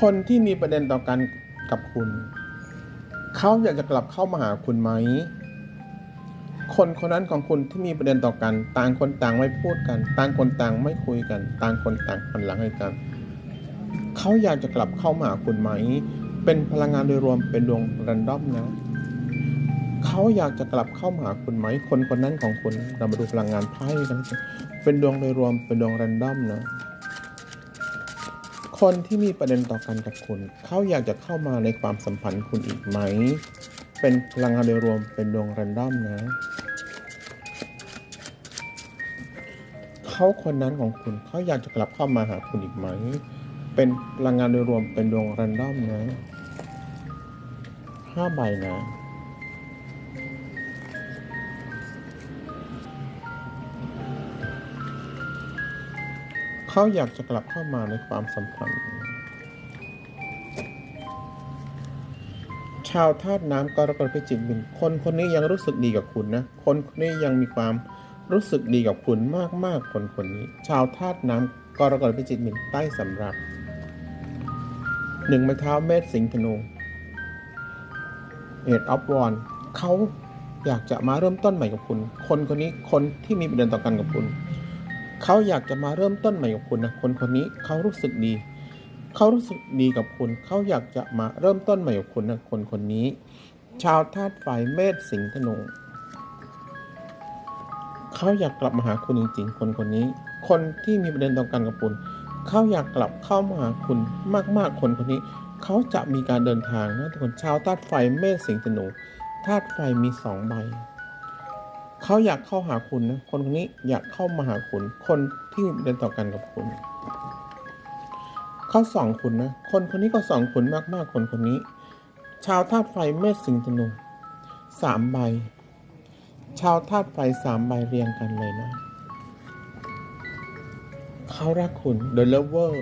คนที่มีประเด็นต่อกันกับคุณ เขาอยากจะกลับเข้ามาหาคุณไหม คนคนนั้นของคุณที่มีประเด็นต่อกัน ต่างคนต่างไม่พูดกัน ต่างคนต่างไม่คุยกัน ต่างคนต่างหันหลังให้กัน เขาอยากจะกลับเข้ามาหาคุณไหม เป็นพลังงานโดยรวมเป็นดวงแรนดอมนะเขาอยากจะกลับเข้ามาหาคุณไหม คนคนนั้นของคุณเรามาดูพลังงานไพ่กัน เป็นดวงโดยรวมเป็นดวงแรนดอมนะ คนที่มีประเด็นต่อกันกับคุณ เขาอยากจะเข้ามาในความสัมพันธ์คุณอีกไหม เป็นพลังงานโดยรวมเป็นดวงแรนดอมนะ เขาคนนั้นของคุณเขาอยากจะกลับเข้ามาหาคุณอีกไหม เป็นพลังงานโดยรวมเป็นดวงแรนดอมนะห้าใบนะ เขาอยากจะกลับเข้ามาในความสัมพันธ์ ชาวธาตุน้ำกรกฎพิจิกบิน คนคนนี้ยังรู้สึกดีกับคุณนะ คนคนนี้ยังมีความรู้สึกดีกับคุณมากมากๆคนคนนี้ ชาวธาตุน้ำกรกฎพิจิกบินใต้สำรับหนึ่งไม้เท้าเมษสิงห์ธนูเอ็ดออฟวอนเขาอยากจะมาเริ่มต้นใหม่กับคุณ คนคนนี้คนที่มีประเด็นต่อกันกับคุณ เขาอยากจะมาเริ่มต้นใหม่กับคุณนะคนคนนี้เขารู้สึกดี เขารู้สึกดีกับคุณ เขาอยากจะมาเริ่มต้นใหม่กับคุณนะคนคนนี้ ชาวธาตุไฟเมษสิงห์ธนูเขาอยากกลับมาหาคุณจริงๆ คนคนนี้ คนที่มีประเด็นต่อกันกับคุณเขาอยากกลับเข้ามาหาคุณมากๆ คนคนนี้ เขาจะมีการเดินทางนะทุกคนชาวธาตุไฟเมษสิงห์ธนูธาตุไฟมีสองใบ เขาอยากเข้าหาคุณนะ คนคนนี้อยากเข้ามาหาคุณ คนที่เดินต่อกันกับคุณ เขาส่องคุณนะ คนคนนี้ก็ส่องคุณมากๆ คนคนนี้ ชาวธาตุไฟเมษสิงห์ธนูสามใบ ชาวธาตุไฟสามใบเรียงกันเลยนะ เขารักคุณ The Lover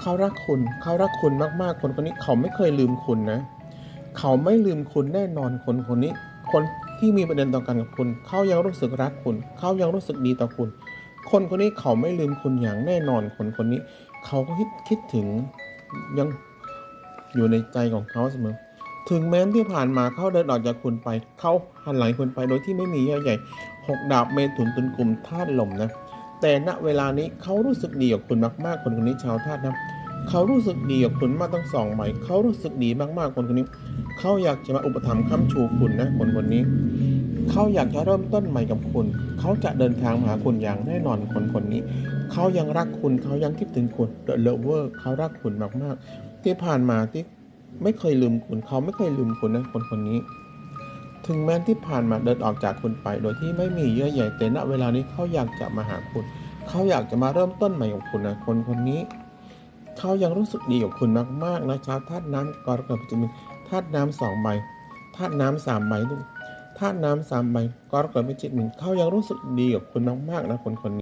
เขารักคุณ เขารักคุณมากๆ คนคนนี้เขาไม่เคยลืมคุณนะ เขาไม่ลืมคุณแน่นอนคนคนนี้ คน ที่มีประเด็นต่อกันกับคุณ เขายังรู้สึกรักคุณ เขายังรู้สึกดีต่อคุณ คนคนนี้เขาไม่ลืมคุณอย่างแน่นอนคนคนนี้ เขาก็คิดคิดถึงยังอยู่ในใจของเขาเสมอ ถึงแม้ที่ผ่านมาเขาเดินออกจากคุณไป เขาหันหลังคุณไปโดยที่ไม่มีเยื่อใหญ่หกดาบเมถุนตุนกลุ่มธาตุลมนะ แต่ณเวลานี้เขารู้สึกดีกับคุณมากๆ คนคนนี้ชาวธาตุนะ เขารู้สึกดีกับคุณมากตั้งสองใบเขารู้สึกดีมากๆคนคนนี้ เขาอยากจะมาอุปถัมภ์ค้ำชูคุณนะคนคนนี้ เขาอยากจะเริ่มต้นใหม่กับคุณ เขาจะเดินทางมาหาคุณอย่างแน่นอนคนคนนี้ เขายังรักคุณเขายังคิดถึงคุณ The Lover เขารักคุณมากๆ ที่ผ่านมาที่ไม่เคยลืมคุณเขาไม่เคยลืมคุณนะคนคนนี้ ถึงแม้ที่ผ่านมาเดินออกจากคุณไป โดยที่ไม่มีเยื่อใยแต่ณเวลานี้เขาอยากจะมาหาคุณ เขาอยากจะมาเริ่มต้นใหม่กับคุณนะคนคนนี้เขายังรู้สึกดีกับคุณมากๆนะชาวธาตุน้ำกรกฎจะมีาตุน้ำสองใบธาตุน้ำสามใบด้วยธาตุน้ำสามใบก็รกฎพิจิตหนึ่งเขายังรู้สึกดีกับคุณมากๆนะคนคนนี้